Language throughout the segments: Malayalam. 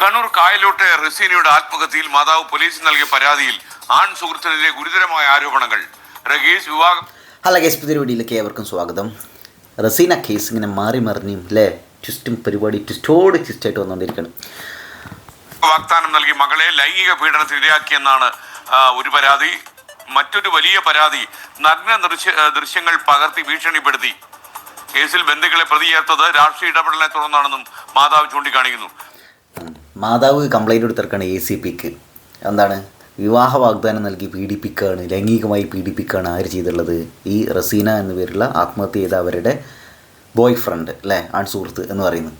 കണ്ണൂർ കായലോട്ടെ റസീനയുടെ ആത്മഹത്യയിൽ മാതാവ് പോലീസിന് നൽകിയ പരാതിയിൽ ആൺ സുഹൃത്തിനെതിരെ ഗുരുതരമായ ആരോപണങ്ങൾ. റഗീസ് വിവാഹം. ഹലോ കേസ് പുതിയ വീഡിയോയിലേക്ക് ഏവർക്കും സ്വാഗതം. റസീന കേസ് ഇങ്ങനെ മാറി മറിഞ്ഞും അല്ലേ ട്വിസ്റ്റും പരിപാടി ട്വിസ്റ്റോട് ട്വിസ്റ്റായിട്ട് വന്നുകൊണ്ടിരിക്കുകയാണ്. വാഗ്ദാനം നൽകി മകളെ ലൈംഗിക പീഡനത്തിന് ഇരയാക്കിയെന്നാണ് ആ, ഒരു പരാതി. മറ്റൊരു വലിയ പരാതി നഗ്ന ദൃശ്യ ദൃശ്യങ്ങൾ പകർത്തി ഭീഷണിപ്പെടുത്തി. കേസിൽ ബന്ധുക്കളെ പ്രതി ചേർത്തത് രാഷ്ട്രീയ ഇടപെടലിനെ തുടർന്നാണെന്നും മാതാവ് ചൂണ്ടിക്കാണിക്കുന്നു. മാതാവ് കംപ്ലൈന്റ് കൊടുത്തിറക്കാണ് എ സി പിക്ക് എന്താണ്? വിവാഹ വാഗ്ദാനം നൽകി പീഡിപ്പിക്കുകയാണ് ലൈംഗികമായി പീഡിപ്പിക്കുകയാണ് ആര് ചെയ്തുള്ളത് ഈ റസീന എന്ന പേരുള്ള ആത്മഹത്യ ചെയ്ത അവരുടെ ബോയ് ഫ്രണ്ട് അല്ലേ? ആൺ സുഹൃത്ത് എന്ന് പറയുന്നത്.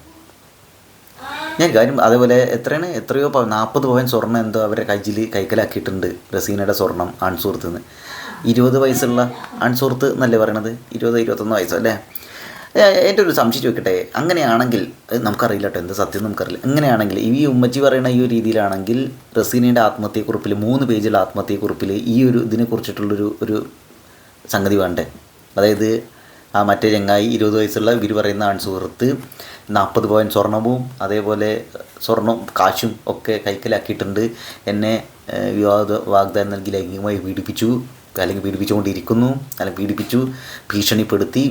ഞാൻ കാര്യം അതേപോലെ എത്രയാണ്? എത്രയോ നാൽപ്പത് പവൻ സ്വർണം എന്തോ അവരെ കയ്യിൽ കൈക്കലാക്കിയിട്ടുണ്ട് റസീനയുടെ സ്വർണം ആൺസുഹൃത്ത് നിന്ന് ഇരുപത് വയസ്സുള്ള ആൺസുഹൃത്ത് എന്നല്ലേ പറയണത്? ഇരുപത് ഇരുപത്തൊന്ന് വയസ്സോ അല്ലേ? ഏ, എന്റെ ഒരു സംശയം ചോദിക്കട്ടെ? അങ്ങനെയാണെങ്കിൽ നമുക്കറിയില്ല കേട്ടോ എന്ത് സത്യം നമുക്കറിയില്ല. അങ്ങനെയാണെങ്കിൽ ഈ ഉമ്മച്ചി പറയുന്ന ഈ ഒരു രീതിയിലാണെങ്കിൽ റസീനയുടെ ആത്മഹത്യക്കുറിപ്പിൽ മൂന്ന് പേജുള്ള ആത്മഹത്യക്കുറിപ്പിൽ ഈ ഒരു ഇതിനെക്കുറിച്ചിട്ടുള്ളൊരു ഒരു സംഗതി വേണ്ടേ? അതായത് ആ മറ്റേ ചങ്ങായി ഇരുപത് വയസ്സുള്ള ഇവർ പറയുന്ന ആൺസുഹൃത്ത് നാൽപ്പത് പവൻ സ്വർണവും അതേപോലെ സ്വർണവും കാശും ഒക്കെ കൈക്കലാക്കിയിട്ടുണ്ട്. എന്നെ വിവാഹ വാഗ്ദാനം നൽകി ലൈംഗികമായി പീഡിപ്പിച്ചു അല്ലെങ്കിൽ പീഡിപ്പിച്ചുകൊണ്ടിരിക്കുന്നു അല്ലെങ്കിൽ പീഡിപ്പിച്ചു ഭീഷണിപ്പെടുത്തി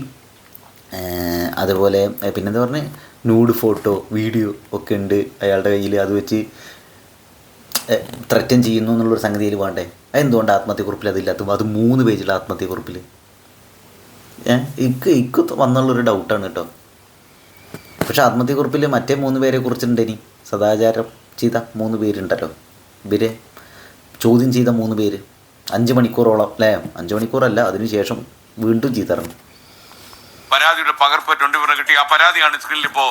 അതുപോലെ ഏഹ്, പിന്നെന്താ പറഞ്ഞ്? ന്യൂഡ് ഫോട്ടോ വീഡിയോ ഒക്കെ ഉണ്ട് അയാളുടെ കയ്യിൽ. അത് വെച്ച് ത്രറ്റൻ ചെയ്യുന്നു എന്നുള്ളൊരു സംഗതിയിൽ വേണ്ടേ? അതെന്തുകൊണ്ട് ആത്മഹത്യക്കുറിപ്പിൽ അതില്ലാത്ത അത് മൂന്ന് പേജുള്ള ആത്മഹത്യക്കുറിപ്പിൽ ഇക്ക് ഇക്ക് വന്നുള്ളൊരു ഡൗട്ടാണ് കേട്ടോ പക്ഷെ ആത്മഹത്യക്കുറിപ്പിൽ മറ്റേ മൂന്ന് പേരെ കുറിച്ചിട്ടുണ്ട് ഇനി. സദാചാരം ചെയ്ത മൂന്ന് പേരുണ്ടല്ലോ. ഇവരെ ചോദ്യം ചെയ്ത മൂന്ന് പേര്. അഞ്ച് മണിക്കൂറോളം അല്ലേ? അഞ്ച് മണിക്കൂറല്ല അതിനുശേഷം വീണ്ടും ചെയ്തിറങ്ങും പരാതിയുടെ പകർപ്പ് ട്വന്റി ഫോർ കിട്ടി. ആ പരാതിയാണ് സ്ക്രീനിൽ ഇപ്പോൾ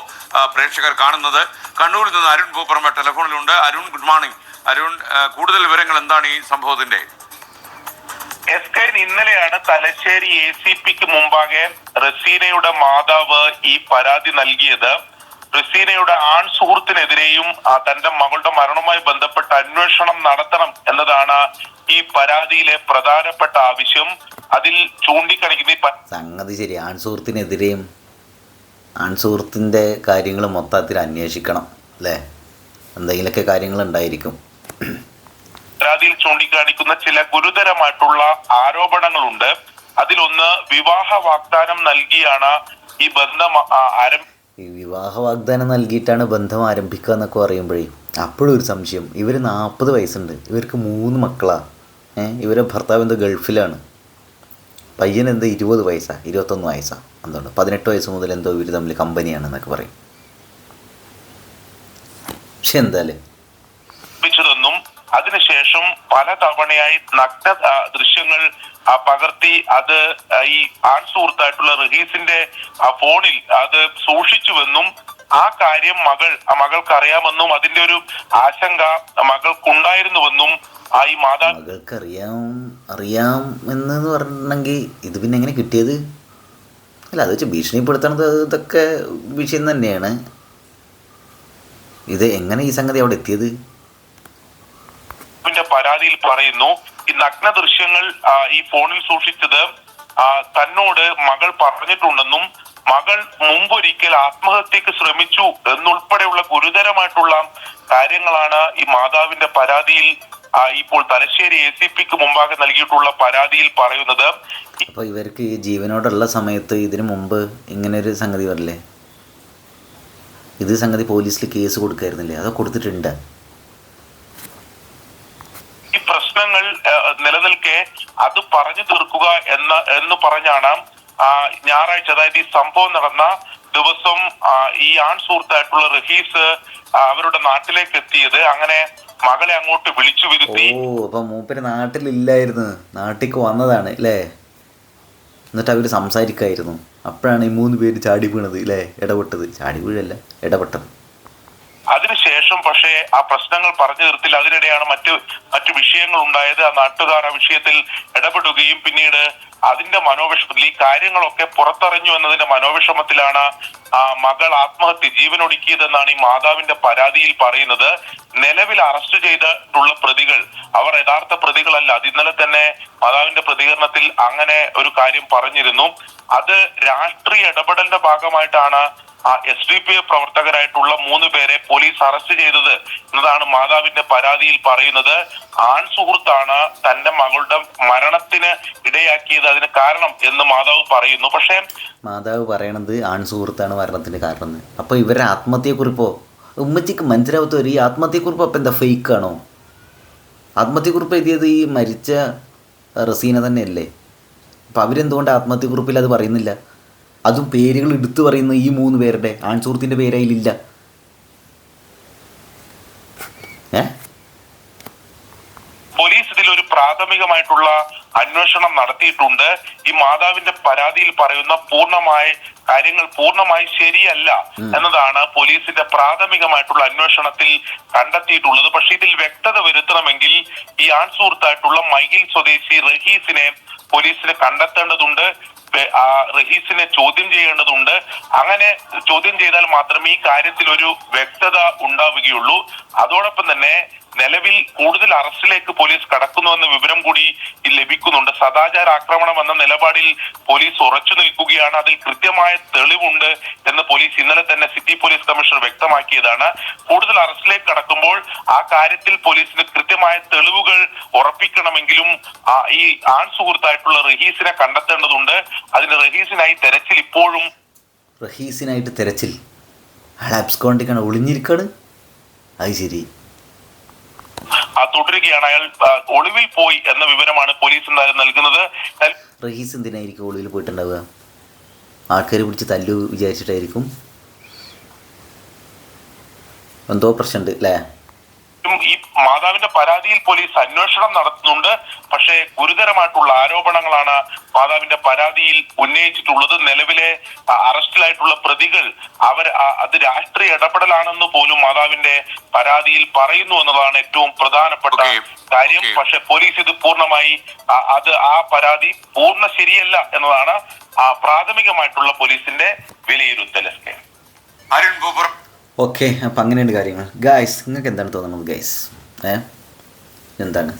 പ്രേക്ഷകർ കാണുന്നത്. കണ്ണൂരിൽ നിന്ന് അരുൺ പൂപ്പറമ്പ ടെലിഫോണിലുണ്ട്. അരുൺ ഗുഡ് മോർണിംഗ് അരുൺ കൂടുതൽ വിവരങ്ങൾ എന്താണ് ഈ സംഭവത്തിന്റെ? എസ് കെ ഇന്നലെയാണ് തലശ്ശേരി എ സി പിക്ക് മുമ്പാകെ റസീനയുടെ മാതാവ് ഈ പരാതി നൽകിയത്. റസീനയുടെ ആൺ സുഹൃത്തിനെതിരെയും തന്റെ മകളുടെ മരണവുമായി ബന്ധപ്പെട്ട അന്വേഷണം നടത്തണം എന്നതാണ് ഈ പരാതിയിലെ പ്രധാനപ്പെട്ട ആവശ്യം. അതിൽ ചൂണ്ടിക്കാണിക്കുന്ന സംഗതി ശരി. ആൺ സുഹൃത്തിനെതിരെയും ആൺ സുഹൃത്തിന്റെ കാര്യങ്ങൾ മൊത്തത്തിൽ അന്വേഷിക്കണം അല്ലേ? എന്തെങ്കിലുമൊക്കെ കാര്യങ്ങൾ ഉണ്ടായിരിക്കും. പരാതിയിൽ ചൂണ്ടിക്കാണിക്കുന്ന ചില ഗുരുതരമായിട്ടുള്ള ആരോപണങ്ങളുണ്ട്. അതിലൊന്ന് വിവാഹ വാഗ്ദാനം നൽകിയാണ് ഈ ബന്ധം ആരംഭ ആരം ഈ വിവാഹ വാഗ്ദാനം നൽകിയിട്ടാണ് ബന്ധം ആരംഭിക്കുക എന്നൊക്കെ പറയുമ്പോഴേ ഒരു സംശയം. ഇവർ നാൽപ്പത് വയസ്സുണ്ട്. ഇവർക്ക് മൂന്ന് മക്കളാണ് ഏഹ് ഇവരെ ഭർത്താവ് എന്തോ ഗൾഫിലാണ്. പയ്യൻ എന്തോ ഇരുപത് വയസ്സാണ് ഇരുപത്തൊന്ന് വയസ്സാണ് എന്തുകൊണ്ട്? പതിനെട്ട് വയസ്സ് മുതൽ എന്തോ ഇവർ തമ്മിൽ കമ്പനിയാണെന്നൊക്കെ പറയും. പക്ഷെ എന്തായാലും അതിനുശേഷം പല തവണയായി നഗ്ന ദൃശ്യങ്ങൾ പകർത്തി അത് ഈ ആൺ സുഹൃത്തായിട്ടുള്ള റഹീസിന്റെ ഫോണിൽ അത് സൂക്ഷിച്ചുവെന്നും ആ കാര്യം മകൾ മകൾക്ക് അറിയാമെന്നും അതിന്റെ ഒരു ആശങ്ക മകൾക്കുണ്ടായിരുന്നുവെന്നും ആ ഈ മാതാ മകൾക്ക് അറിയാം അറിയാം എന്ന് പറഞ്ഞിട്ടുണ്ടെങ്കിൽ ഇത് പിന്നെ എങ്ങനെ കിട്ടിയത്? അല്ല അത് വെച്ച് ഭീഷണിപ്പെടുത്തണത് ഇതൊക്കെ വിഷയം തന്നെയാണ്. ഇത് എങ്ങനെ ഈ സംഗതി അവിടെ എത്തിയത്? പറയുന്നു. ഈ നഗ്ന ദൃശ്യങ്ങൾ ഈ ഫോണിൽ സൂക്ഷിച്ചത് തന്നോട് മകൾ പറഞ്ഞിട്ടുണ്ടെന്നും മകൾ മുമ്പൊരിക്കൽ ആത്മഹത്യക്ക് ശ്രമിച്ചു എന്നുൾപ്പെടെയുള്ള ഗുരുതരമായിട്ടുള്ള കാര്യങ്ങളാണ് ഈ മാതാവിന്റെ പരാതിയിൽ ഇപ്പോൾ തലശ്ശേരി എ സി പിക്ക് മുമ്പാകെ നൽകിയിട്ടുള്ള പരാതിയിൽ പറയുന്നത്. ഇപ്പൊ ഇവർക്ക് ഈ ജീവനോടുള്ള സമയത്ത് ഇതിനു മുമ്പ് ഇങ്ങനെ ഒരു സംഗതി വരില്ലേ? ഇത് സംഗതി പോലീസിൽ കേസ് കൊടുക്കായിരുന്നില്ലേ? അതൊക്കെ കൊടുത്തിട്ടുണ്ട്. പ്രശ്നങ്ങൾ നിലനിൽക്കെ അത് പറഞ്ഞു തീർക്കുക എന്ന എന്ന് പറഞ്ഞാണ് ഞായറാഴ്ച അതായത് ഈ സംഭവം നടന്ന ദിവസം ഈ ആൺ സുഹൃത്തായിട്ടുള്ള റഹീസ് അവരുടെ നാട്ടിലേക്ക് എത്തിയത്. അങ്ങനെ മകളെ അങ്ങോട്ട് വിളിച്ചു ഓ വരുത്തി അപ്പം മൂപ്പര് നാട്ടിലില്ലായിരുന്നു. നാട്ടിലേക്ക് വന്നതാണ് അല്ലേ എന്നിട്ട് അവർ സംസാരിക്കായിരുന്നു. അപ്പോഴാണ് ഈ മൂന്ന് പേര് ചാടി വീണത് അല്ലേ ഇടപെട്ടത്. ചാടി വീഴല്ല ഇടപെട്ടത്. അതിനുശേഷം പക്ഷേ ആ പ്രശ്നങ്ങൾ പറഞ്ഞു തീർത്തില്ല. അതിനിടെയാണ് മറ്റ് മറ്റു വിഷയങ്ങൾ ഉണ്ടായത്. ആ നാട്ടുകാർ ആ വിഷയത്തിൽ ഇടപെടുകയും പിന്നീട് അതിന്റെ മനോവിഷമത്തിൽ ഈ കാര്യങ്ങളൊക്കെ പുറത്തറിഞ്ഞു എന്നതിന്റെ മനോവിഷമത്തിലാണ് ആ മകൾ ആത്മഹത്യ ജീവനൊടുക്കിയതെന്നാണ് ഈ മാതാവിന്റെ പരാതിയിൽ പറയുന്നത്. നിലവിൽ അറസ്റ്റ് ചെയ്തിട്ടുള്ള പ്രതികൾ അവർ യഥാർത്ഥ പ്രതികളല്ല. അത് ഇന്നലെ തന്നെ മാതാവിന്റെ പ്രതികരണത്തിൽ അങ്ങനെ ഒരു കാര്യം പറഞ്ഞിരുന്നു. അത് രാഷ്ട്രീയ ഇടപെടലിന്റെ ഭാഗമായിട്ടാണ് എസ് ഡി പി ഐ പ്രവർത്തകരായിട്ടുള്ള മൂന്ന് പേരെ പോലീസ് അറസ്റ്റ് ചെയ്തത് എന്നതാണ് മാതാവിന്റെ പരാതിയിൽ പറയുന്നത്. ആൺ സുഹൃത്താണ് തന്റെ മകളുടെ മരണത്തിന് ഇടയാക്കിയത് അതിന് കാരണം എന്ന് മാതാവ് പറയുന്നു. പക്ഷേ മാതാവ് പറയണത് ആൺ സുഹൃത്താണ് മരണത്തിന് കാരണം അപ്പൊ ഇവരുടെ ആത്മഹത്യക്കുറിപ്പോ ഉമ്മച്ചിക്ക് മനസ്സിലാവാത്ത ഒരു ഈ ആത്മഹത്യക്കുറിപ്പ് അപ്പം എന്താ ഫേക്ക് ആണോ? ആത്മഹത്യക്കുറിപ്പ് എഴുതിയത് ഈ മരിച്ച റസീന തന്നെയല്ലേ? അപ്പം അവരെന്തുകൊണ്ട് ആത്മഹത്യക്കുറിപ്പിൽ അത് പറയുന്നില്ല? അതും പേരുകൾ എടുത്തു പറയുന്ന ഈ മൂന്ന് പേരുടെ ആൺ സുഹൃത്തിന്റെ പേര് അതിലില്ല പോലീസ് ഇതിൽ ഒരു പ്രാഥമികമായിട്ടുള്ള അന്വേഷണം നടത്തിയിട്ടുണ്ട്. ഈ മാതാവിന്റെ പരാതിയിൽ പറയുന്ന പൂർണമായ കാര്യങ്ങൾ പൂർണമായി ശരിയല്ല എന്നതാണ് പോലീസിന്റെ പ്രാഥമികമായിട്ടുള്ള അന്വേഷണത്തിൽ കണ്ടെത്തിയിട്ടുള്ളത്. പക്ഷെ ഇതിൽ വ്യക്തത വരുത്തണമെങ്കിൽ ഈ ആൺ സുഹൃത്തായിട്ടുള്ള മൈഗിൽ സ്വദേശി റഹീസിനെ പോലീസിന് കണ്ടെത്തേണ്ടതുണ്ട്. ആ റഹീസിനെ ചോദ്യം ചെയ്യേണ്ടതുണ്ട്. അങ്ങനെ ചോദ്യം ചെയ്താൽ മാത്രമേ ഈ കാര്യത്തിൽ ഒരു വ്യക്തത ഉണ്ടാവുകയുള്ളൂ. അതോടൊപ്പം തന്നെ നിലവിൽ കൂടുതൽ അറസ്റ്റിലേക്ക് പോലീസ് കടക്കുന്നുവെന്ന വിവരം കൂടി ലഭിക്കുന്നുണ്ട്. സദാചാര ആക്രമണം എന്ന നിലപാടിൽ പോലീസ് ഉറച്ചു നിൽക്കുകയാണ്. അതിൽ കൃത്യമായ തെളിവുണ്ട് എന്ന് പോലീസ് ഇന്നലെ തന്നെ സിറ്റി പോലീസ് കമ്മീഷണർ വ്യക്തമാക്കിയതാണ്. കൂടുതൽ അറസ്റ്റിലേക്ക് കടക്കുമ്പോൾ ആ കാര്യത്തിൽ പോലീസിന് കൃത്യമായ തെളിവുകൾ ഉറപ്പിക്കണമെങ്കിലും ഈ ആൺ സുഹൃത്തായിട്ടുള്ള റഹീസിനെ കണ്ടെത്തേണ്ടതുണ്ട്. അതിന് റഹീസിനായി തെരച്ചിൽ ഇപ്പോഴും റഹീസിനായിട്ട് തെരച്ചിൽ. അയാൾ അബ്സ്കോണ്ടിക്കാണ് ഒളിഞ്ഞിരിക്കാണ്. അത് ശരി. തുടരുകയാണ്. അയാൾ ഒളിവിൽ പോയി എന്ന വിവരമാണ് പോലീസ് എന്തായാലും നൽകുന്നത്. റഹീസ് എന്തിനായിരിക്കും ഒളിവിൽ പോയിട്ടുണ്ടാവുക? ആൾക്കാർ പിടിച്ച് തല്ലു വിചാരിച്ചിട്ടായിരിക്കും? എന്തോ പ്രശ്നമുണ്ട് അല്ലേ? ഈ മാതാവിന്റെ പരാതിയിൽ പോലീസ് അന്വേഷണം നടത്തുന്നുണ്ട്. പക്ഷേ ഗുരുതരമായിട്ടുള്ള ആരോപണങ്ങളാണ് മാതാവിന്റെ പരാതിയിൽ ഉന്നയിച്ചിട്ടുള്ളത്. നിലവിലെ അറസ്റ്റിലായിട്ടുള്ള പ്രതികൾ അവർ അത് രാഷ്ട്രീയ ഇടപെടലാണെന്ന് പോലും മാതാവിന്റെ പരാതിയിൽ പറയുന്നു എന്നതാണ് ഏറ്റവും പ്രധാനപ്പെട്ട കാര്യം. പക്ഷെ പോലീസ് ഇത് പൂർണമായി അത് ആ പരാതി പൂർണ ശരിയല്ല എന്നതാണ് ആ പ്രാഥമികമായിട്ടുള്ള പോലീസിന്റെ വിലയിരുത്തൽ. അരുൺ ഓക്കെ അപ്പം അങ്ങനെയുണ്ട് കാര്യങ്ങൾ. ഗായ്സ് നിങ്ങൾക്ക് എന്താണ് തോന്നുന്നത് ഗൈസ് എന്താണ്?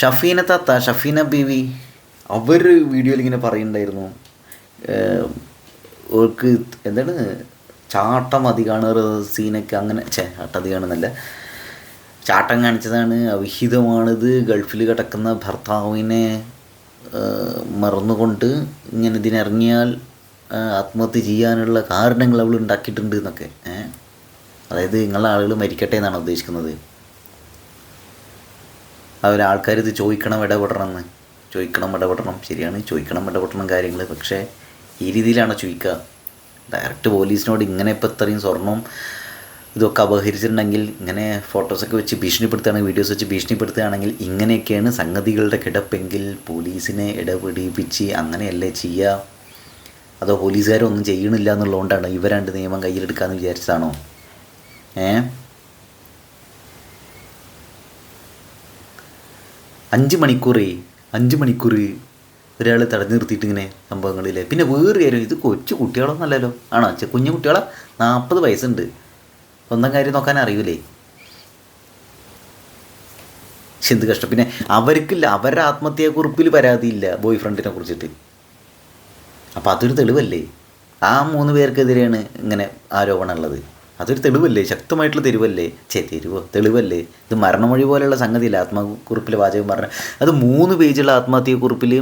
ഷഫീന താത്ത ഷഫീന ബീവി. അവർ വീഡിയോയിൽ ഇങ്ങനെ പറയുന്നുണ്ടായിരുന്നു ഓർക്ക് എന്താണ്? ചാട്ടം അധികമാണ് സീനൊക്കെ അങ്ങനെ ചേ ചാട്ടം കാണുന്നല്ല ചാട്ടം കാണിച്ചതാണ്. അവിഹിതമാണിത്. ഗൾഫിൽ കിടക്കുന്ന ഭർത്താവിനെ മറന്നുകൊണ്ട് ഇങ്ങനെ ഇതിനിറങ്ങിയാൽ ആത്മഹത്യ ചെയ്യാനുള്ള കാരണങ്ങൾ അവൾ ഉണ്ടാക്കിയിട്ടുണ്ട് എന്നൊക്കെ അതായത് നിങ്ങളെ ആളുകൾ മരിക്കട്ടെ എന്നാണ് ഉദ്ദേശിക്കുന്നത്. അവർ ആൾക്കാർ ഇത് ചോദിക്കണം ഇടപെടണം എന്ന് ചോദിക്കണം ഇടപെടണം. ശരിയാണ് ചോദിക്കണം ഇടപെടണം കാര്യങ്ങൾ. പക്ഷേ ഈ രീതിയിലാണ് ചോദിക്കുക. ഡയറക്റ്റ് പോലീസിനോട് ഇങ്ങനെ ഇപ്പോൾ ഇത്രയും സ്വർണം ഇതൊക്കെ അപഹരിച്ചിട്ടുണ്ടെങ്കിൽ ഇങ്ങനെ ഫോട്ടോസൊക്കെ വെച്ച് ഭീഷണിപ്പെടുത്തുകയാണെങ്കിൽ വീഡിയോസ് വെച്ച് ഭീഷണിപ്പെടുത്തുകയാണെങ്കിൽ ഇങ്ങനെയൊക്കെയാണ് സംഗതികളുടെ കിടപ്പെങ്കിൽ പോലീസിനെ ഇടപെടിപ്പിച്ച് അങ്ങനെയല്ലേ ചെയ്യുക? അതോ പോലീസുകാരൊന്നും ചെയ്യണില്ല എന്നുള്ളതുകൊണ്ടാണ് ഇവരാണ്ട് നിയമം കയ്യിലെടുക്കാമെന്ന് വിചാരിച്ചതാണോ? ഏ? അഞ്ച് മണിക്കൂറേ അഞ്ച് മണിക്കൂർ ഒരാൾ തടഞ്ഞു നിർത്തിയിട്ട് ഇങ്ങനെ സംഭവങ്ങളില്ലേ പിന്നെ വേറെ കാര്യം ഇത് കൊച്ചു കുട്ടികളൊന്നും അല്ലല്ലോ. ആണോ? ചെ കുഞ്ഞു കുട്ടികളെ? നാൽപ്പത് വയസ്സുണ്ട്. സ്വന്തം കാര്യം നോക്കാൻ അറിയൂലേ? എന്ത് കഷ്ടം. പിന്നെ അവർക്കില്ല അവരുടെ ആത്മഹത്യാക്കുറിപ്പിൽ പരാതിയില്ല ബോയ് ഫ്രണ്ടിനെ കുറിച്ചിട്ട്. അപ്പോൾ അതൊരു തെളിവല്ലേ? ആ മൂന്ന് പേർക്കെതിരെയാണ് ഇങ്ങനെ ആരോപണം ഉള്ളത് അതൊരു തെളിവല്ലേ? ശക്തമായിട്ടുള്ള തെരുവല്ലേ ചേ തെരുവോ? തെളിവല്ലേ? ഇത് മരണമൊഴി പോലെയുള്ള സംഗതിയില്ല? ആത്മകുറിപ്പിൽ വാചകം പറഞ്ഞ അത് മൂന്ന് പേജുള്ള ആത്മഹത്യ ആത്മഹത്യക്കുറിപ്പിൽ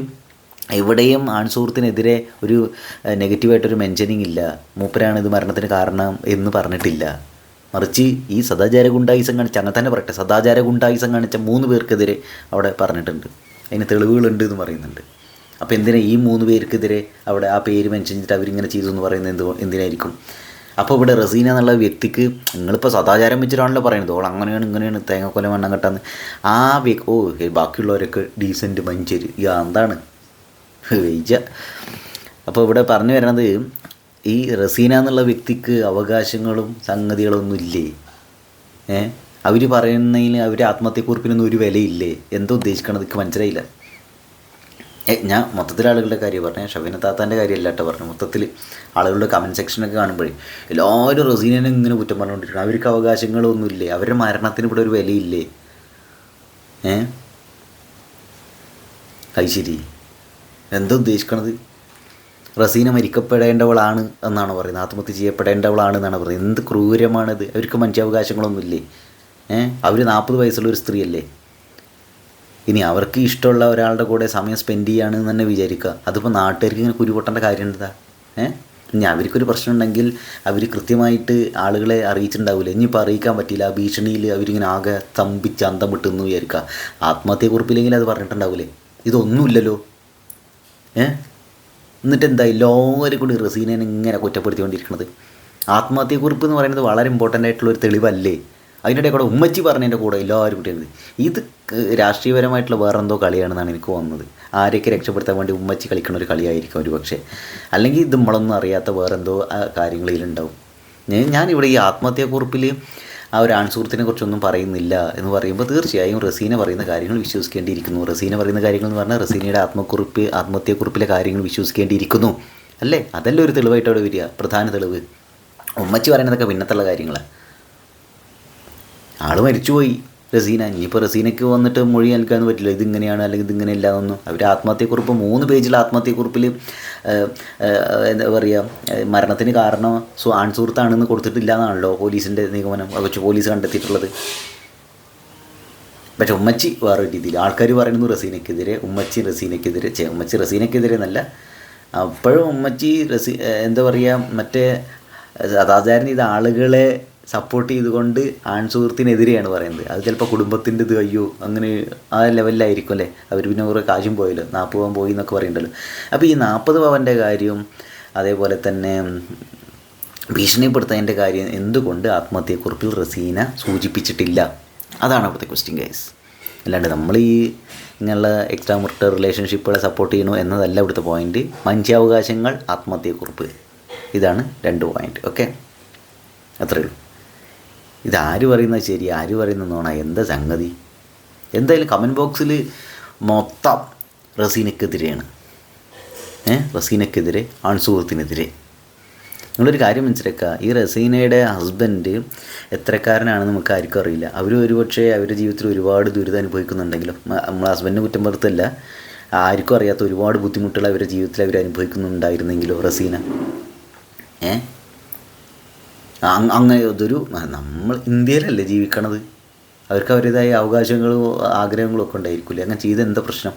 എവിടെയും ആൺസുഹൃത്തിനെതിരെ ഒരു നെഗറ്റീവായിട്ടൊരു മെൻഷനിങ് ഇല്ല. മൂപ്പരാണ് ഇത് മരണത്തിന് കാരണം എന്ന് പറഞ്ഞിട്ടില്ല. മറിച്ച് ഈ സദാചാര ഗുണ്ടായുസം കാണിച്ച അങ്ങനെ തന്നെ പറയട്ടെ. സദാചാര ഗുണ്ടായുസം കാണിച്ച മൂന്ന് പേർക്കെതിരെ അവിടെ പറഞ്ഞിട്ടുണ്ട്. അതിന് തെളിവുകളുണ്ട് എന്ന് പറയുന്നുണ്ട്. അപ്പോൾ എന്തിനാ ഈ മൂന്ന് പേർക്കെതിരെ അവിടെ ആ പേര് മെൻഷൻ ചെയ്തിട്ട് അവരിങ്ങനെ ചെയ്തു എന്ന് പറയുന്നത് എന്ത് എന്തിനായിരിക്കും? അപ്പോൾ ഇവിടെ റസീന എന്നുള്ള വ്യക്തിക്ക് നിങ്ങളിപ്പോൾ സദാചാരം വെച്ചിട്ടാണല്ലോ പറയുന്നത്. ഓൾ അങ്ങനെയാണ് ഇങ്ങനെയാണ് തേങ്ങക്കൊല വണ്ണം കെട്ടാന്ന്. ആ വ്യക്തി ഓ ബാക്കിയുള്ളവരൊക്കെ ഡീസന്റ് മഞ്ചേരി ഈ എന്താണ്? വെയ്ജ. അപ്പോൾ ഇവിടെ പറഞ്ഞു വരുന്നത് ഈ റസീന എന്നുള്ള വ്യക്തിക്ക് അവകാശങ്ങളും സംഗതികളൊന്നും ഇല്ലേ? ഏ? അവർ പറയുന്നതിന് അവർ ആത്മഹത്യക്കുറിപ്പിനൊന്നും ഒരു വിലയില്ലേ? എന്തോ ഉദ്ദേശിക്കണത്? എനിക്ക് മനസ്സിലായില്ല. ഞാൻ മൊത്തത്തിൽ ആളുകളുടെ കാര്യം പറഞ്ഞു. ഷബീന താത്താന്റെ കാര്യമല്ല കേട്ടോ പറഞ്ഞു. മൊത്തത്തിൽ ആളുകളുടെ കമന്റ് സെക്ഷനൊക്കെ കാണുമ്പോഴേ എല്ലാവരും റസീനെ ഇങ്ങനെ കുറ്റം പറഞ്ഞുകൊണ്ടിരിക്കണം. അവർക്ക് അവകാശങ്ങളൊന്നുമില്ലേ? അവരുടെ മരണത്തിന് ഇവിടെ ഒരു വിലയില്ലേ? ഏ? കൈശരി ശരി എന്താ ഉദ്ദേശിക്കണത്? റസീന മരിക്കപ്പെടേണ്ടവളാണ് എന്നാണ് പറയുന്നത്. ആത്മഹത്യ ചെയ്യപ്പെടേണ്ടവളാണ് എന്നാണ് പറയുന്നത്. എന്ത് ക്രൂരമാണിത്? അവർക്ക് മനുഷ്യാവകാശങ്ങളൊന്നുമില്ലേ? ഏഹ് അവർ നാൽപ്പത് വയസ്സുള്ള ഒരു സ്ത്രീയല്ലേ? ഇനി അവർക്ക് ഇഷ്ടമുള്ള ഒരാളുടെ കൂടെ സമയം സ്പെൻഡ് ചെയ്യുകയാണെന്ന് തന്നെ വിചാരിക്കുക. അതിപ്പോൾ നാട്ടുകാർക്ക് ഇങ്ങനെ കുരുപൊട്ടേണ്ട കാര്യം എന്താ? ഏഹ് ഇനി അവർക്കൊരു പ്രശ്നമുണ്ടെങ്കിൽ അവർ കൃത്യമായിട്ട് ആളുകളെ അറിയിച്ചിട്ടുണ്ടാവില്ല ഇനിയിപ്പോൾ അറിയിക്കാൻ പറ്റില്ല. ആ ഭീഷണിയിൽ അവരിങ്ങനെ ആകെ തമ്പിച്ച് അന്തം വിട്ടെന്ന് വിചാരിക്കുക. ആത്മഹത്യക്കുറിപ്പില്ലെങ്കിൽ അത് പറഞ്ഞിട്ടുണ്ടാവില്ലേ ഇതൊന്നുമില്ലല്ലോ. ഏ? എന്നിട്ട് എന്താ എല്ലാവരും കൂടി റസീനെ ഇങ്ങനെ കുറ്റപ്പെടുത്തിക്കൊണ്ടിരിക്കുന്നത് ആത്മഹത്യക്കുറിപ്പ് എന്ന് പറയുന്നത് വളരെ ഇമ്പോർട്ടന്റ് ആയിട്ടുള്ള ഒരു തെളിവല്ലേ? അതിന്റെ കൂടെ ഉമ്മച്ചി പറഞ്ഞതിന്റെ കൂടെ എല്ലാവരും കൂടി ഇത് രാഷ്ട്രീയപരമായിട്ടുള്ള വേറെന്തോ കളിയാണെന്നാണ് എനിക്ക് വന്നത് ആരെയൊക്കെ രക്ഷപ്പെടുത്താൻ വേണ്ടി ഉമ്മച്ചി കളിക്കുന്ന ഒരു കളിയായിരിക്കും ഒരു പക്ഷേ. അല്ലെങ്കിൽ ഇത് നമ്മളൊന്നും അറിയാത്ത വേറെന്തോ ഞാൻ ഞാനിവിടെ ഈ ആത്മഹത്യാക്കുറിപ്പിൽ ആ ഒരു ആൺസുഹൃത്തിനെ കുറിച്ചൊന്നും പറയുന്നില്ല എന്ന് പറയുമ്പോൾ തീർച്ചയായും റസീന പറയുന്ന കാര്യങ്ങൾ വിശ്വസിക്കേണ്ടിയിരിക്കുന്നു. റസീന പറയുന്ന കാര്യങ്ങൾ എന്ന് പറഞ്ഞാൽ റസീനയുടെ ആത്മക്കുറിപ്പ് ആത്മഹത്യക്കുറിപ്പിലെ കാര്യങ്ങൾ വിശ്വസിക്കേണ്ടിയിരിക്കുന്നു. അല്ലേ? അതല്ല ഒരു തെളിവായിട്ട് അവിടെ വരിക. പ്രധാന തെളിവ്. ഉമ്മച്ചി പറയുന്നതൊക്കെ പിന്നത്തുള്ള കാര്യങ്ങളാണ് ആൾ മരിച്ചുപോയി. റസീന ഇനിയിപ്പോൾ റസീനയ്ക്ക് വന്നിട്ട് മൊഴി നൽകാൻ പറ്റില്ല. ഇതിങ്ങനെയാണ് അല്ലെങ്കിൽ ഇതിങ്ങനെയല്ല എന്നൊന്നും അവർ ആത്മഹത്യക്കുറിപ്പ് മൂന്ന് പേജിൽ ആത്മഹത്യക്കുറിപ്പിൽ എന്താ പറയുക മരണത്തിന് കാരണം സു ആൺസുഹൃത്താണെന്ന് കൊടുത്തിട്ടില്ല എന്നാണല്ലോ പോലീസിന്റെ നിഗമനം കൊച്ചു പോലീസ് കണ്ടെത്തിയിട്ടുള്ളത്. പക്ഷേ ഉമ്മച്ചി വേറെ രീതിയിൽ ആൾക്കാർ പറയുന്നു റസീനയ്ക്കെതിരെ ഉമ്മച്ചി റസീനയ്ക്കെതിരെ ഉമ്മച്ചി റസീനയ്ക്കെതിരെ എന്നല്ല അപ്പോഴും ഉമ്മച്ചി റസീ എന്താ പറയുക മറ്റേ സദാചാരൻ ഇത് ആളുകളെ സപ്പോർട്ട് ചെയ്തുകൊണ്ട് ആൺ സുഹൃത്തിനെതിരെയാണ് പറയുന്നത്. അത് ചിലപ്പോൾ കുടുംബത്തിന്റെ ഇത് അയ്യോ അങ്ങനെ ആ ലെവലിലായിരിക്കും അല്ലേ? അവർ പിന്നെ കുറേ കാശും പോയല്ലോ. നാൽപ്പത് പവൻ പോയി എന്നൊക്കെ പറയുന്നുണ്ടല്ലോ അപ്പോൾ ഈ നാൽപ്പത് പവന്റെ കാര്യം അതേപോലെ തന്നെ ഭീഷണിപ്പെടുത്തതിന്റെ കാര്യം എന്തുകൊണ്ട് ആത്മഹത്യക്കുറിപ്പിൽ റസീന സൂചിപ്പിച്ചിട്ടില്ല? അതാണ് അവിടുത്തെ ക്വസ്റ്റ്യൻ ഗൈസ് അല്ലാണ്ട് നമ്മൾ ഈ ഇങ്ങനെയുള്ള എക്സ്ട്രാ മുറിട്ട റിലേഷൻഷിപ്പുകളെ സപ്പോർട്ട് ചെയ്യണു എന്നതല്ല ഇവിടുത്തെ പോയിന്റ് മനുഷ്യാവകാശങ്ങൾ ആത്മഹത്യക്കുറിപ്പ് ഇതാണ് രണ്ട് പോയിന്റ് ഓക്കെ അത്രയേ ഉള്ളൂ. ഇത് ആര് പറയുന്നത് ശരി ആര് പറയുന്നത് നോണ എന്താ സംഗതി? എന്തായാലും കമന്റ് ബോക്സിൽ മൊത്തം റസീനക്കെതിരെയാണ്. ഏ റസീനക്കെതിരെ ആൺസുഹൃത്തിനെതിരെ. നിങ്ങളൊരു കാര്യം മനസ്സിലാക്കുക ഈ റസീനയുടെ ഹസ്ബൻഡ് എത്രക്കാരനാണെന്ന് നമുക്ക് ആർക്കും അറിയില്ല. അവർ ഒരുപക്ഷേ അവരുടെ ജീവിതത്തിൽ ഒരുപാട് ദുരിതം അനുഭവിക്കുന്നുണ്ടെങ്കിലും നമ്മൾ ഹസ്ബൻഡിനെ കുറ്റം പുറത്തല്ല ആർക്കും അറിയാത്ത ഒരുപാട് ബുദ്ധിമുട്ടുകൾ അവരുടെ ജീവിതത്തിൽ അവർ അനുഭവിക്കുന്നുണ്ടായിരുന്നെങ്കിലോ റസീന. ഏ? അങ് അങ്ങനെ ഇതൊരു നമ്മൾ ഇന്ത്യയിലല്ലേ ജീവിക്കണത്? അവർക്ക് അവരുടേതായ അവകാശങ്ങളും ആഗ്രഹങ്ങളും ഒക്കെ ഉണ്ടായിരിക്കില്ലേ? അങ്ങനെ ചെയ്ത് എന്താ പ്രശ്നം?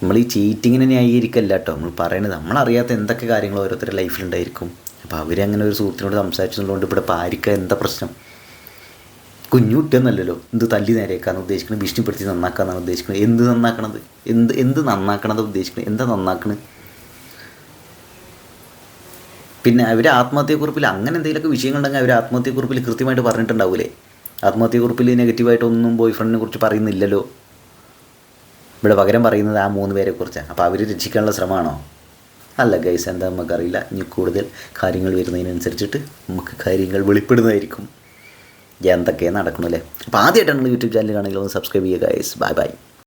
നമ്മൾ ഈ ചീറ്റിങ്ങിനെ ന്യായീകരിക്കല്ല കേട്ടോ. നമ്മൾ പറയണത് നമ്മളറിയാത്ത എന്തൊക്കെ കാര്യങ്ങൾ ഓരോരുത്തരുടെ ലൈഫിലുണ്ടായിരിക്കും അപ്പോൾ അവരങ്ങനെ ഒരു സുഹൃത്തിനോട് സംസാരിച്ചതുകൊണ്ട് ഇവിടെ പാരിക്ക എന്താ പ്രശ്നം? കുഞ്ഞു കുട്ടിയൊന്നല്ലല്ലോ. എന്ത് തല്ലി നേരേക്കാന്ന് ഉദ്ദേശിക്കുന്നത് ഭീഷണിപ്പെടുത്തി നന്നാക്കാന്നാണ് ഉദ്ദേശിക്കുന്നത് എന്ത് നന്നാക്കണത്? എന്ത് എന്ത് നന്നാക്കണത് ഉദ്ദേശിക്കുന്നത് എന്താ നന്നാക്കണത്? പിന്നെ അവർ ആത്മഹത്യക്കുറിപ്പിൽ അങ്ങനെ എന്തെങ്കിലുമൊക്കെ വിഷയങ്ങളുണ്ടെങ്കിൽ അവർ ആത്മഹത്യക്കുറിപ്പിൽ കൃത്യമായിട്ട് പറഞ്ഞിട്ടുണ്ടാവില്ലേ ആത്മഹത്യക്കുറിപ്പിൽ നെഗറ്റീവായിട്ടൊന്നും ബോയ് ഫ്രണ്ടിനെ കുറിച്ച് പറയുന്നില്ലല്ലോ? ഇവിടെ പകരം പറയുന്നത് ആ മൂന്ന് പേരെ കുറിച്ചാണ്. അപ്പോൾ അവർ രക്ഷിക്കാനുള്ള ശ്രമമാണോ? അല്ല ഗൈസ് എന്താ നമുക്കറിയില്ല. ഇനി കൂടുതൽ കാര്യങ്ങൾ വരുന്നതിനനുസരിച്ചിട്ട് നമുക്ക് കാര്യങ്ങൾ വെളിപ്പെടുന്നതായിരിക്കും. എന്തൊക്കെയാണ് നടക്കണല്ലേ അപ്പോൾ ആദ്യമായിട്ടാണ് യൂട്യൂബ് ചാനൽ കാണുമെങ്കിൽ ഒന്ന് സബ്സ്ക്രൈബ് ചെയ്യുക ഗൈസ് ബൈ ബൈ